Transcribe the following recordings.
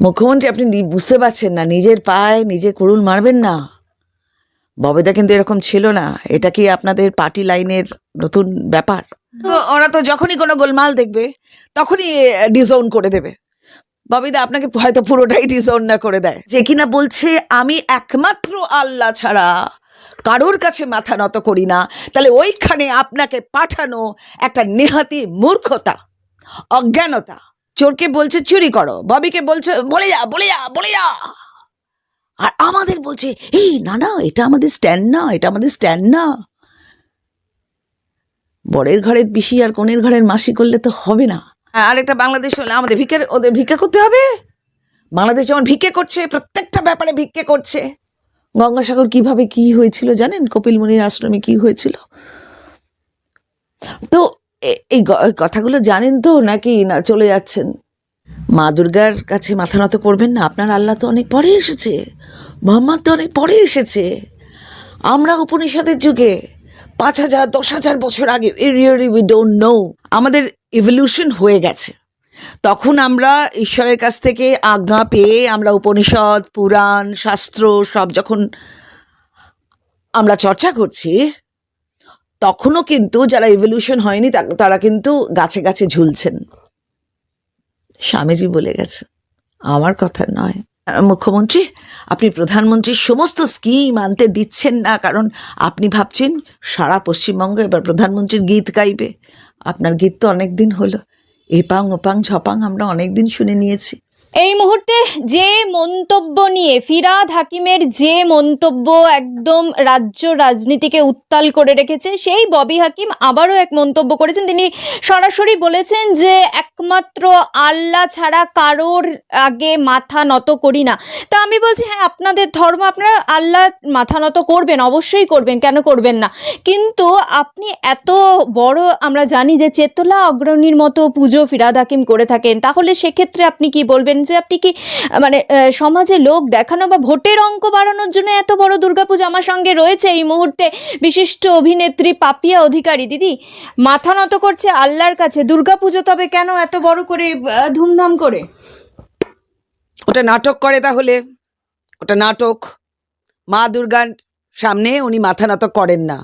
মুখ্যমন্ত্রী আপনি বুঝতে পারছেন না নিজের পায়ে নিজে কুড়ুল মারবেন না। ববেদা কিন্তু এরকম ছিল না। এটা কি আপনাদের পার্টি লাইনের নতুন ব্যাপার? তো ওরা তো যখনই কোনো গোলমাল দেখবে তখনই ডিজোন করে দেবে। ববিদা আপনাকে হয়তো পুরোটাই ডিজোন না করে দেয়। যে কিনা বলছে আমি একমাত্র আল্লাহ ছাড়া কারোর কাছে মাথা নত করি না। তাহলে ওইখানে আপনাকে পাঠানো একটা নেহাতি মূর্খতা অজ্ঞানতা চোরকে বলছে, চুরি করো। ববিকে বলছে, বলে যা বলে যা বলে যা। আর আমাদের বলছে, এই না না, এটা আমাদের স্ট্যান্ড না, এটা আমাদের স্ট্যান্ড না। বরের ঘরের পিসি আর কোনের ঘরের মাসি করলে তো হবে না। আর একটা বাংলাদেশ হলে আমাদের ভিক্ষে, ওদের ভিক্ষা করতে হবে। বাংলাদেশ যেমন ভিক্ষে করছে, প্রত্যেকটা ব্যাপারে ভিক্ষে করছে। গঙ্গাসাগর কীভাবে কি হয়েছিল জানেন? কপিল মুনির আশ্রমে কি হয়েছিল? তো এই কথাগুলো জানেন তো নাকি না চলে যাচ্ছেন? মা দুর্গার কাছে মাথা নত করবেন না, আপনার আল্লাহ তো অনেক পরে এসেছে। মোহাম্মদ তো অনেক পরে এসেছে। আমরা উপনিষদের যুগে পাঁচ হাজার, দশ হাজার বছর আগে রিয়েলি উই ডোন্ট নো আমাদের ইভলিউশন হয়ে গেছে। তখন আমরা ঈশ্বরের কাছ থেকে আজ্ঞা পেয়ে আমরা উপনিষদ, পুরাণ, শাস্ত্র সব যখন আমরা চর্চা করছি তখনও কিন্তু যারা ইভলিউশন হয়নি তারা কিন্তু গাছে গাছে ঝুলছেন। স্বামীজি বলে গেছে, আমার কথা নয়। মুখ্যমন্ত্রী, আপনি প্রধানমন্ত্রীর সমস্ত স্কিম আনতে দিচ্ছেন না, কারণ আপনি ভাবছেন সারা পশ্চিমবঙ্গ এবার প্রধানমন্ত্রীর গীত গাইবে। আপনার গীত তো অনেক দিন হলো। এপাং ওপাং ঝপাং আমরা অনেক দিন শুনে নিয়েছি। এই মুহূর্তে যে মন্তব্য নিয়ে, ফিরাদ হাকিমের যে মন্তব্য একদম রাজ্য রাজনীতিকে উত্তাল করে রেখেছে, সেই ববি হাকিম আবারও এক মন্তব্য করেছেন। তিনি সরাসরি বলেছেন যে, একমাত্র আল্লাহ ছাড়া কারোর আগে মাথা নত করি না। তা আমি বলছি হ্যাঁ আপনাদের ধর্ম, আপনারা আল্লাহ মাথা নত করবেন, অবশ্যই করবেন, কেন করবেন না? কিন্তু আপনি এত বড়, আমরা জানি যে, চেতলা অগ্রণীর মতো পুজো ফিরাদ হাকিম করে থাকেন, তাহলে সেক্ষেত্রে আপনি কি বলবেন? যে আপনি কি মানে সমাজে লোক দেখানো বা ভোটের অঙ্ক বাড়ানোর জন্য এত বড় দুর্গাপূজা আমার সঙ্গে রয়েছে? এই মুহূর্তে বিশিষ্ট অভিনেত্রী পাপিয়া অধিকারী। দিদি, মাথা নত করছে আল্লাহর কাছে। দুর্গাপুজো তবে কেন এত বড় করে ধুমধাম করে? ওটা নাটক করে তাহলে। ওটা নাটক। মা দুর্গার সামনে উনি মাথা নত করেন না।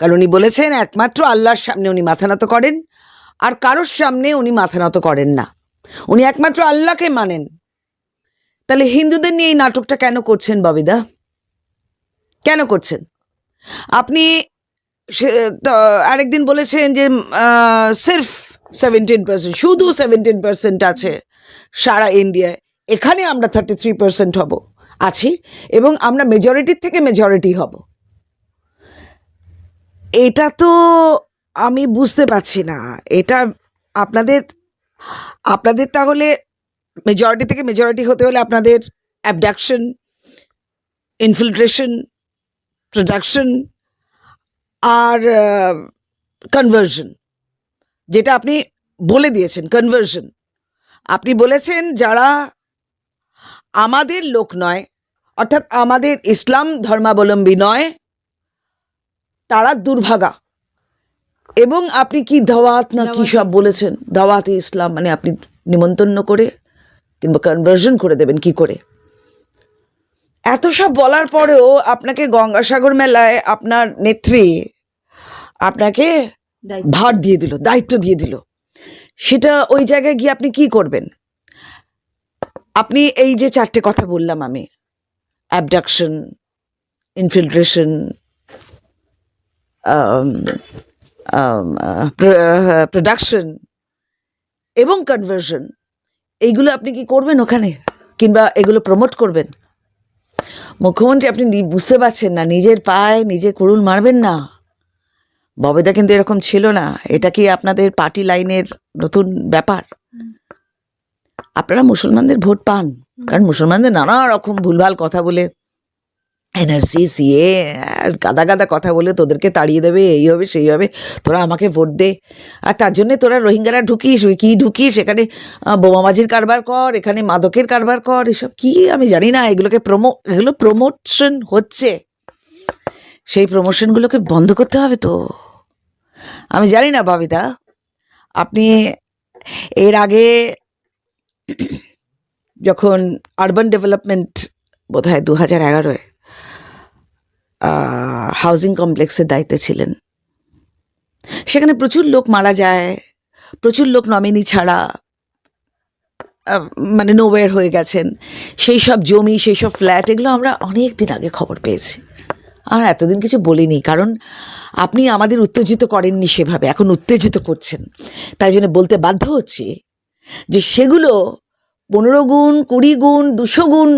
কারণ উনি বলেছেন একমাত্র আল্লাহর সামনে উনি মাথা নত করেন, আর কারোর সামনে উনি মাথা নত করেন না। উনি একমাত্র আল্লাহকে মানেন। তাহলে হিন্দুদের নিয়ে এই নাটকটা কেন করছেন ববিদা? কেন করছেন? আপনি আরেকদিন বলেছেন যে সির্ফ সেভেন্টিন পার্সেন্ট শুধু সেভেন্টিন পার্সেন্ট আছে সারা ইন্ডিয়ায়। এখানে আমরা থার্টি থ্রি পার্সেন্ট হব, আছি, এবং আমরা মেজরিটির থেকে মেজরিটি হব। এটা তো আমি বুঝতে পারছি না। এটা আপনাদের আপনাদের তাহলে মেজরিটি থেকে মেজরিটি হতে হলে আপনাদের অ্যাবডাকশন ইনফিল্ট্রেশন প্রোডাকশন আর কনভার্সন যেটা আপনি বলে দিয়েছেন কনভার্সন আপনি বলেছেন যারা আমাদের লোক নয়, অর্থাৎ আমাদের ইসলাম ধর্মাবলম্বী নয়, তারা দুর্ভাগা। এবং আপনি কি দাওয়াত না কি সব বলেছেন? দাওয়াতে ইসলাম মানে আপনি নিমন্ত্রণ করে কিংবা কনভার্সন করে দেবেন কি করে? এত সব বলার পরেও আপনাকে গঙ্গাসাগর মেলায় আপনার নেত্রী আপনাকে ভার দিয়ে দিল দায়িত্ব দিয়ে দিল। সেটা ওই জায়গায় গিয়ে আপনি কি করবেন? আপনি এই যে চারটে কথা বললাম আমি অ্যাবডাকশন ইনফিল্ট্রেশন প্রোডাকশন এবং কনভার্সন এইগুলো আপনি কি করবেন ওখানে? কিংবা এগুলো প্রমোট করবেন? মুখ্যমন্ত্রী, আপনি বুঝতে পারছেন না, নিজের পায়ে নিজে কুড়ুল মারবেন না। ববেদা কিন্তু এরকম ছিল না, এটা কি আপনাদের পার্টি লাইনের নতুন ব্যাপার? আপনারা মুসলমানদের ভোট পান, কারণ মুসলমানদের নানা রকম ভুলভাল কথা বলে এনআরসি সিএ গাদা গাদা কথা বলে তোদেরকে তাড়িয়ে দেবে, এই হবে, সেই হবে। তোরা আমাকে ভোট দে। আর তার জন্যে তোরা রোহিঙ্গারা ঢুকিস, ওই কী ঢুকিস? এখানে বোমাবাজির কারবার কর, এখানে মাদকের কারবার কর, এসব কি? আমি জানি না, এগুলোকে প্রমো, এগুলো প্রমোশন হচ্ছে। সেই প্রমোশনগুলোকে বন্ধ করতে হবে তো। আমি জানি না বাবিদা আপনি এর আগে যখন আরবান ডেভেলপমেন্ট বোধ হয় দু হাজার এগারোয় হাউজিং কমপ্লেক্সের দায়িত্বে ছিলেন। সেখানে প্রচুর লোক মারা যায়, প্রচুর লোক নমিনি ছাড়া মানে নোওয়ের হয়ে গেছেন। সেই সব জমি, সেই সব ফ্ল্যাট এগুলো আমরা অনেক দিন আগে খবর পেয়েছি। আমরা এতদিন কিছু বলিনি, কারণ আপনি আমাদের উত্তেজিত করেননি সেভাবে, এখন উত্তেজিত করছেন। তাই জন্য বলতে বাধ্য হচ্ছি যে সেগুলো পনেরো গুণ, কুড়ি গুণ, দুশো গুণ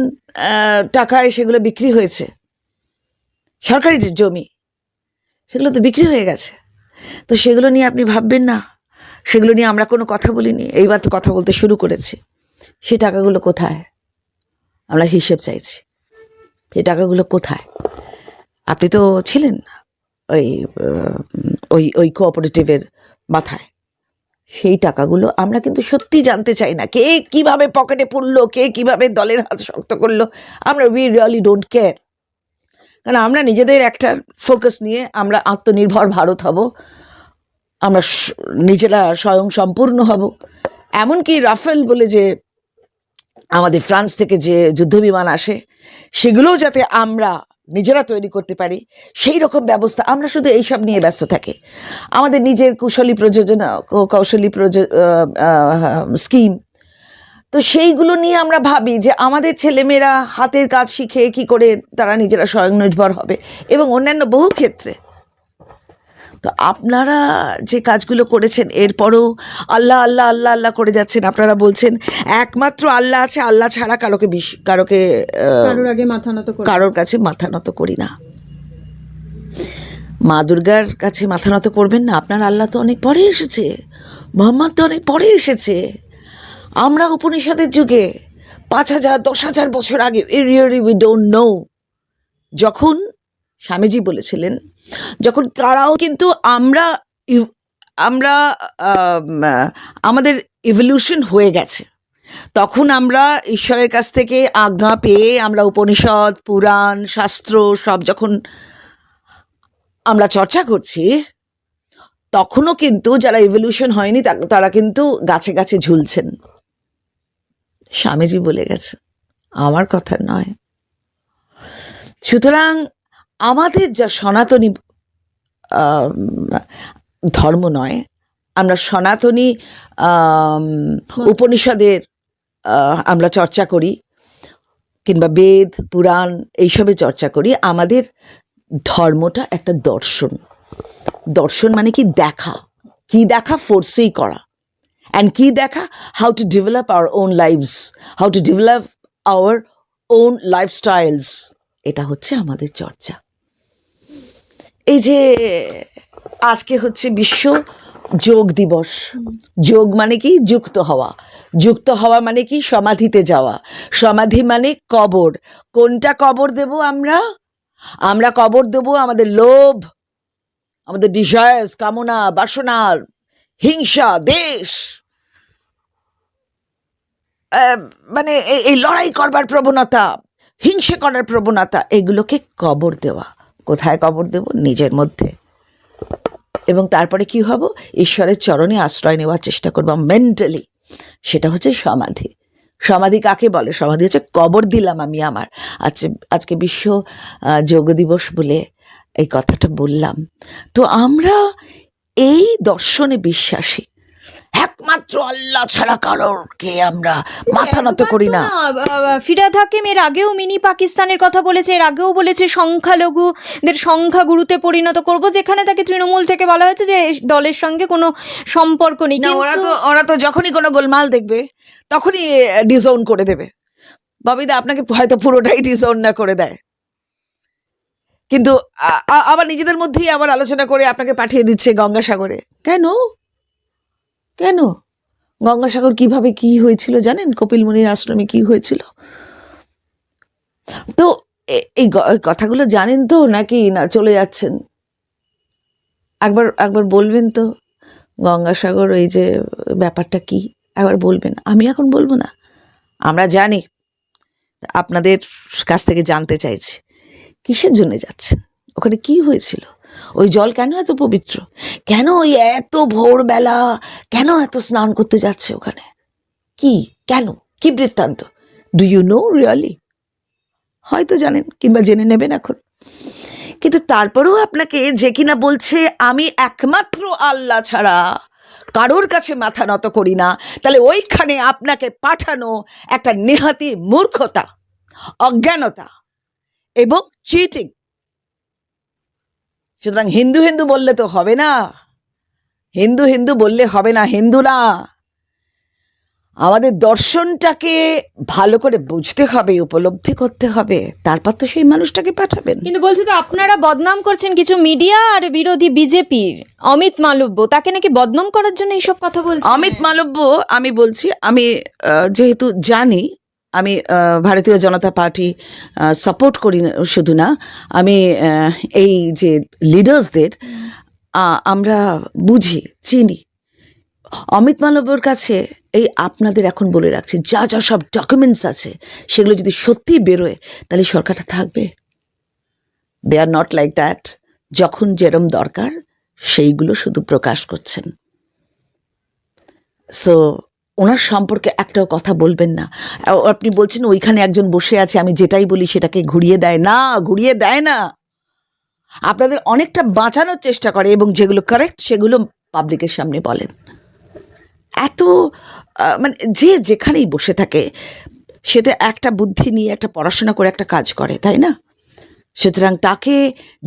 টাকায় সেগুলো বিক্রি হয়েছে। সরকারি জমি, সেগুলো তো বিক্রি হয়ে গেছে। তো সেগুলো নিয়ে আপনি ভাববেন না। সেগুলো নিয়ে আমরা কোনো কথা বলিনি। এইবার তো কথা বলতে শুরু করেছি। সে টাকাগুলো কোথায়? আমরা হিসেব চাইছি। সে টাকাগুলো কোথায়? আপনি তো ছিলেন ওই ওই ওই কোঅপারেটিভের মাথায়। সেই টাকাগুলো আমরা কিন্তু সত্যি জানতে চাই না। কে কীভাবে পকেটে পড়ল, কে কীভাবে দলের হাত শক্ত করল, আমরা উই রিয়ালি ডোন্ট কেয়ার কারণ আমরা নিজেদের একটা ফোকাস নিয়ে আমরা আত্মনির্ভর ভারত হব। আমরা নিজেরা স্বয়ং সম্পূর্ণ হব। এমনকি রাফেল বলে যে আমাদের ফ্রান্স থেকে যে যুদ্ধবিমান আসে, সেগুলোও যাতে আমরা নিজেরা তৈরি করতে পারি, সেই রকম ব্যবস্থা আমরা শুধু এইসব নিয়ে ব্যস্ত থাকি। আমাদের নিজের কুশলী প্রযোজনা, কৌশলী প্রজ স্কিম তো সেইগুলো নিয়ে আমরা ভাবি যে আমাদের ছেলেমেয়েরা হাতের কাজ শিখে কি করে তারা নিজেরা স্বয়ংনির্ভর হবে এবং অন্যান্য বহু ক্ষেত্রে। তো আপনারা যে কাজগুলো করেছেন এরপরও আল্লাহ আল্লাহ আল্লাহ আল্লাহ করে যাচ্ছেন। আপনারা বলছেন একমাত্র আল্লাহ আছে আল্লাহ ছাড়া কারোকে বিশ- কারোকে কারোর আগে মাথা নত কারোর কাছে মাথা নত করি না। মা দুর্গার কাছে মাথা নত করবেন না। আপনার আল্লাহ তো অনেক পরে এসেছে। মোহাম্মদ তো অনেক পরে এসেছে। আমরা উপনিষদের যুগে পাঁচ হাজার, দশ হাজার বছর আগে উই ডোন্ট নো যখন স্বামীজি বলেছিলেন, যখন কারাও কিন্তু আমরা আমরা আমাদের ইভলিউশন হয়ে গেছে। তখন আমরা ঈশ্বরের কাছ থেকে আজ্ঞা পেয়ে আমরা উপনিষদ, পুরাণ, শাস্ত্র সব যখন আমরা চর্চা করছি, তখনও কিন্তু যারা ইভলিউশন হয়নি তারা কিন্তু গাছে গাছে ঝুলছেন। স্বামীজি বলে গেছে আমার কথা নয়। সুতরাং আমাদের যা সনাতনী ধর্ম নয় আমরা সনাতনী উপনিষদের আমরা চর্চা করি কিংবা বেদ পুরাণ এইসবে চর্চা করি আমাদের ধর্মটা একটা দর্শন। দর্শন মানে কি দেখা। কি দেখা ফোর্সেই করা। অ্যান্ড কি দেখা? How to develop our own lives how to develop our own lifestyles এটা হচ্ছে আমাদের চর্চা। এই যে আজকে হচ্ছে বিশ্ব যোগ দিবস। যোগ মানে কি? যুক্ত হওয়া। যুক্ত হওয়া মানে কি? সমাধিতে যাওয়া। সমাধি মানে কবর। কোনটা কবর দেব আমরা? আমরা কবর দেব আমাদের লোভ, আমাদের ডিজায়ার্স কামনা বাসনার হিংসা, দেশ। মানে এই- লড়াই করবার প্রবণতা, হিংসে করার প্রবণতা, এগুলোকে কবর দেওয়া। কোথায় কবর দেব? নিজের মধ্যে। এবং তারপরে কি হব? ঈশ্বরের চরণে আশ্রয় নেওয়ার চেষ্টা করব মেন্টালি সেটা হচ্ছে সমাধি। সমাধি কাকে বলে? সমাধি হচ্ছে কবর দিলাম আমি আমার। আজকে আজকে বিশ্ব যোগ দিবস বলে এই কথাটা বললাম। তো আমরা এই দর্শনে বিশ্বাসী। একমাত্র আল্লাহ ছাড়া কারোরকে আমরা মাথা নত করি না। ফিরাদ হাকিম এর আগেও মিনি পাকিস্তানের কথা বলেছে এর আগেও বলেছে সংখ্যালঘুদের সংখ্যাগুরুতে পরিণত করব যেখানে তাকে তৃণমূল থেকে বলা হয়েছে যে এই দলের সঙ্গে কোনো সম্পর্ক নেই। ওরা তো ওরা তো যখনই কোনো গোলমাল দেখবে তখনই ডিজোন করে দেবে। ববিদা আপনাকে হয়তো পুরোটাই ডিজোন না করে দেয়। কিন্তু আবার নিজেদের মধ্যেই আবার আলোচনা করে আপনাকে পাঠিয়ে দিচ্ছে গঙ্গাসাগরে। কেন? কেন? গঙ্গাসাগর কীভাবে কি হয়েছিল জানেন? কপিল মুনির আশ্রমে কি হয়েছিল? তো এই কথাগুলো জানেন তো নাকি না চলে যাচ্ছেন? একবার একবার বলবেন তো গঙ্গাসাগর এই যে ব্যাপারটা কি? একবার বলবেন। আমি এখন বলব না। আমরা জানি, আপনাদের কাছ থেকে জানতে চাইছি। কিসের জন্য যাচ্ছেন? ওখানে কি হয়েছিল? ওই জল কেন এত পবিত্র? কেন ওই এত ভোরবেলা? কেন এত স্নান করতে যাচ্ছে ওখানে? কি? কেন? কি বৃত্তান্ত? ডু ইউ নো রিয়ালি হয়তো জানেন, কিংবা জেনে নেবেন এখন। কিন্তু তারপরেও আপনাকে যে কিনা বলছে, আমি একমাত্র আল্লাহ ছাড়া। কারোর কাছে মাথা নত করি না। তাহলে ওইখানে আপনাকে পাঠানো একটা নেহাতি মূর্খতা, অজ্ঞানতা এবং চিটিং সুতরাং হিন্দু হিন্দু বললে তো হবে না। হিন্দু হিন্দু বললে হবে না হিন্দু না। আমাদের দর্শনটাকে ভালো করে বুঝতে হবে উপলব্ধি করতে হবে তারপর তো সেই মানুষটাকে পাঠাবেন। কিন্তু বলছি তো আপনারা বদনাম করছেন কিছু মিডিয়া আর বিরোধী বিজেপির? অমিত মালব্য তাকে নাকি বদনাম করার জন্য এইসব কথা বলছেন? অমিত মালব্য আমি বলছি আমি যেহেতু জানি আমি ভারতীয় জনতা পার্টি সাপোর্ট করি শুধু না, আমি এই যে লিডার্সদের আমরা বুঝি, চিনি। অমিত মালব্যর কাছে এই আপনাদের এখন বলে রাখছি, যা যা সব ডকুমেন্টস আছে, সেগুলো যদি সত্যি বেরোয়, তাহলে সরকারটা থাকবে। They are not like that যখন যেরম দরকার, সেইগুলো শুধু প্রকাশ করছেন। সো ওনার সম্পর্কে একটাও কথা বলবেন না। আপনি বলছেন ওইখানে একজন বসে আছে, আমি যেটাই বলি সেটাকে ঘুরিয়ে দেয়। না, ঘুরিয়ে দেয় না। আপনাদের অনেকটা বাঁচানোর চেষ্টা করে এবং যেগুলো কারেক্ট সেগুলো পাবলিকের সামনে বলেন। এত মানে যে যেখানেই বসে থাকে, সে তো একটা বুদ্ধি নিয়ে একটা পড়াশোনা করে একটা কাজ করে, তাই না? সুতরাং তাকে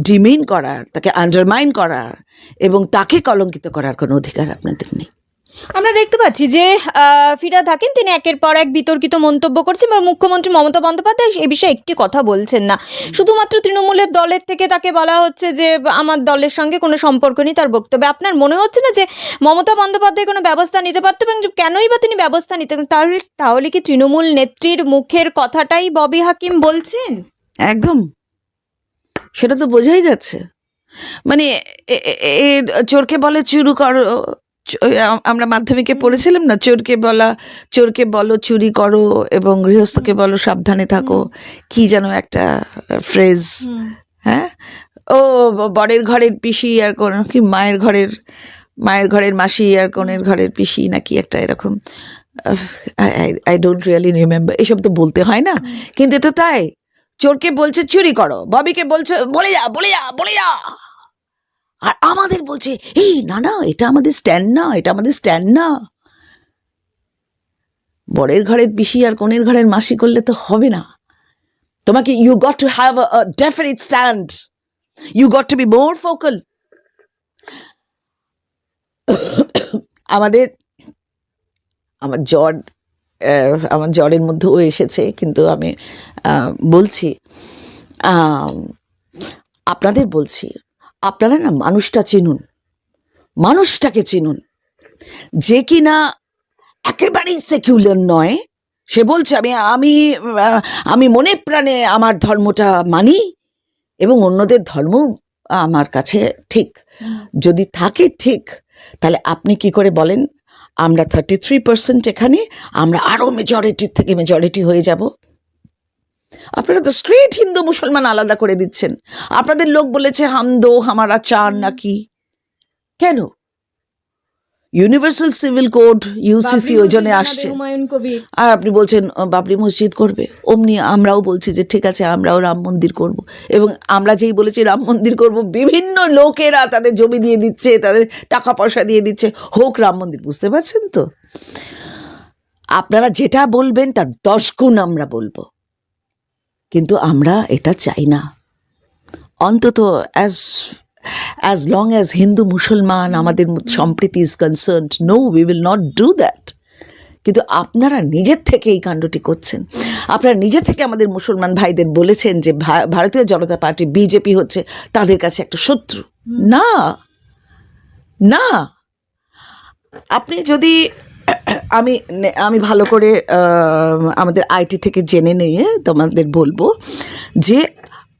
ডিমেইন করার, তাকে আন্ডারমাইন করার এবং তাকে কলঙ্কিত করার কোনো অধিকার আপনাদের নেই। আমরা দেখতে পাচ্ছি যে আহ, ফিরহাদ হাকিম তিনি একের পর এক বিতর্কিত মন্তব্য করছেন এবং মুখ্যমন্ত্রী মমতা বন্দ্যোপাধ্যায় এই বিষয়ে একটি কথা বলছেন না। শুধুমাত্র তৃণমূলের দলের থেকে তাকে বলা হচ্ছে যে আমার দলের সঙ্গে কোনো সম্পর্ক নেই তার বক্তব্যে। আপনার মনে হচ্ছে না যে মমতা বন্দ্যোপাধ্যায় কোনো ব্যবস্থা নিতে পারতো এবং কেনই বা তিনি ব্যবস্থা নিতে তাহলে তাহলে কি তৃণমূল নেত্রীর মুখের কথাটাই ববি হাকিম বলছেন? একদম। সেটা তো বোঝাই যাচ্ছে। মানে এ- এ- এ- চোরকে বলে চুরু করো আমরা মাধ্যমিকে পড়েছিলাম না চোরকে বলা চোরকে বলো চুরি করো এবং গৃহস্থকে বলো সাবধানে থাকো। কি যেন একটা ফ্রেজ হ্যাঁ? ও বরের ঘরের পিসি আর কোন কি মায়ের ঘরের মায়ের ঘরের মাসি আর কোনের ঘরের পিসি নাকি একটা এরকম। আই ডোন্ট রিয়েলি রিমেম্বার এসব তো বলতে হয় না। কিন্তু এটা তাই। চোরকে বলছে চুরি করো। ববিকে বলছে বলে যা বলে যা বলে যা। আর আমাদের বলছে, এই, না না, এটা আমাদের স্ট্যান্ড না, এটা আমাদের স্ট্যান্ড না। বরের ঘরের পিসি আর কনের ঘরের মাসি করলে তো হবে না। তোমাকে you got to have a definite stand you got to be more focal আমাদের, আমার জ্বর আমার জ্বরের মধ্যেও এসেছে, কিন্তু আমি বলছি আপনাদের বলছি আপনারা না মানুষটা চিনুন। মানুষটাকে চিনুন। যে কিনা একেবারেই সেকুলার নয়, সে বলছে, আমি আমি আমি মনে প্রাণে আমার ধর্মটা মানি এবং অন্যদের ধর্ম আমার কাছে ঠিক। যদি থাকে ঠিক, তাহলে আপনি কি করে বলেন, আমরা থার্টি থ্রি পার্সেন্ট এখানে, আমরা আরও মেজরিটির থেকে মেজরিটি হয়ে যাব। আপনারা তো স্ট্রেট হিন্দু মুসলমান আলাদা করে দিচ্ছেন। আপনাদের লোক বলেছে হামদো হামারা চার নাকি? কেন? ইউনিভার্সাল সিভিল কোড ইউসিসি ওই জন্য আসছে। আর আপনি বলছেন বাবরি মসজিদ করবে। অমনি আমরাও বলছি যে ঠিক আছে আমরাও রাম মন্দির করব। এবং আমরা যেই বলেছি রাম মন্দির করব বিভিন্ন লোকেরা তাদের জমি দিয়ে দিচ্ছে তাদের টাকা পয়সা দিয়ে দিচ্ছে। হোক রাম মন্দির বুঝতে পারছেন তো? আপনারা যেটা বলবেন তার দশ গুণ আমরা বলব। কিন্তু আমরা এটা চাই না। অন্তত as as long as Hindu মুসলমান আমাদের সম্প্রীতি is concern no we will not do that কিন্তু আপনারা নিজের থেকে এই কাণ্ডটি করছেন। আপনারা নিজে থেকে আমাদের মুসলমান ভাইদের বলেছেন যে ভা- ভারতীয় জনতা পার্টি বিজেপি হচ্ছে তাদের কাছে একটা শত্রু। না। না। আপনি যদি আমি আমি ভালো করে আমাদের আইটি থেকে জেনে নিয়ে তোমাদের বলব যে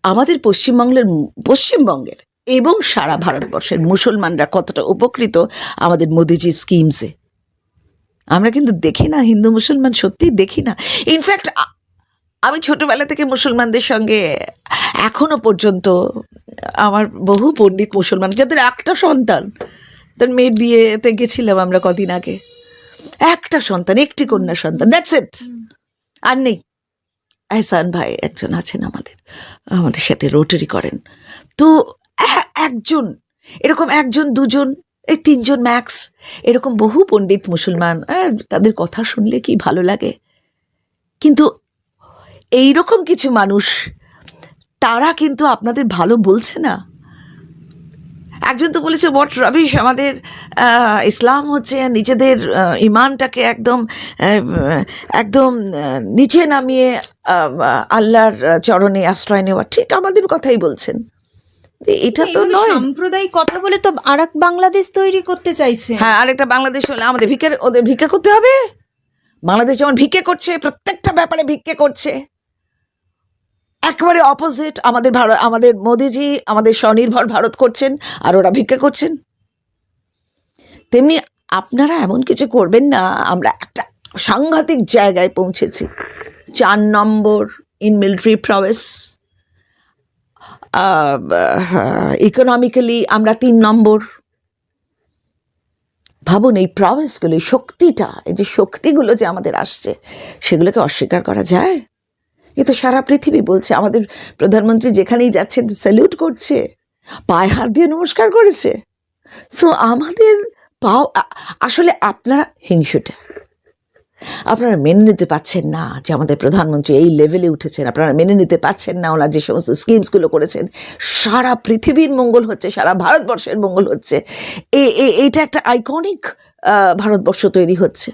আমাদের পশ্চিমবঙ্গের পশ্চিমবঙ্গের এবং সারা ভারতবর্ষের মুসলমানরা কতটা উপকৃত আমাদের মোদিজির স্কিমসে আমরা কিন্তু দেখি না, হিন্দু মুসলমান সত্যি দেখি না। ইনফ্যাক্ট আমি ছোটবেলা থেকে মুসলমানদের সঙ্গে এখনও পর্যন্ত আমার বহু পণ্ডিত মুসলমান, যাদের একটা সন্তান, তার মেয়ের বিয়েতে গেছিলাম আমরা কদিন আগে। একটা সন্তান, একটি কন্যা সন্তান দ্যাটস ইট আর নেই। এহসান ভাই একজন আছেন আমাদের আমাদের সাথে রোটারি করেন। তো একজন, এরকম একজন, দুজন, এই তিনজন ম্যাক্স এরকম বহু পণ্ডিত মুসলমান তাদের কথা শুনলে কি ভালো লাগে? কিন্তু এইরকম কিছু মানুষ, তারা কিন্তু আপনাদের ভালো বলছে না। একজন তো বলেছে হোয়াট রবিশ আমাদের ইসলাম হচ্ছে নিজেদের ইমানটাকে একদম একদম নিচে নামিয়ে আল্লাহর চরণে আশ্রয় নেওয়া। ঠিক আমাদের কথাই বলছেন। এটা তো নয়। সাম্প্রদায়িক কথা বলে তো আর এক বাংলাদেশ তৈরি করতে চাইছে। হ্যাঁ আরেকটা বাংলাদেশ হলে আমাদের ভিক্ষে ওদের ভিক্ষা করতে হবে? বাংলাদেশ যেমন ভিক্ষে করছে প্রত্যেকটা ব্যাপারে ভিক্ষে করছে। একেবারে অপোজিট আমাদের ভারত, আমাদের মোদিজি, আমাদের স্বনির্ভর ভারত করছেন আর ওরা ভিক্ষা করছেন। তেমনি আপনারা এমন কিছু করবেন না, আমরা একটা সাংঘাতিক জায়গায় পৌঁছেছি। চার নম্বর ইন মিলিটারি প্রভেস ইকোনমিক্যালি আমরা তিন নম্বর। ভাবুন এই এই শক্তিটা, এই যে শক্তিগুলো যে আমাদের আসছে, সেগুলোকে অস্বীকার করা যায়? এ তো সারা পৃথিবী বলছে, আমাদের প্রধানমন্ত্রী যেখানেই যাচ্ছে স্যালিউট করছে, পায়ে হাত দিয়ে নমস্কার করেছে। সো আমাদের পাও আসলে আপনারা হিংসুটে। আপনারা মেনে নিতে পাচ্ছেন না যে আমাদের প্রধানমন্ত্রী এই লেভেলে উঠেছেন। আপনারা মেনে নিতে পাচ্ছেন না ওনার যে সমস্ত স্কিমসগুলো করেছেন। সারা পৃথিবীর মঙ্গল হচ্ছে, সারা ভারতবর্ষের মঙ্গল হচ্ছে। এ- এটা একটা আইকনিক ভারতবর্ষ তৈরি হচ্ছে।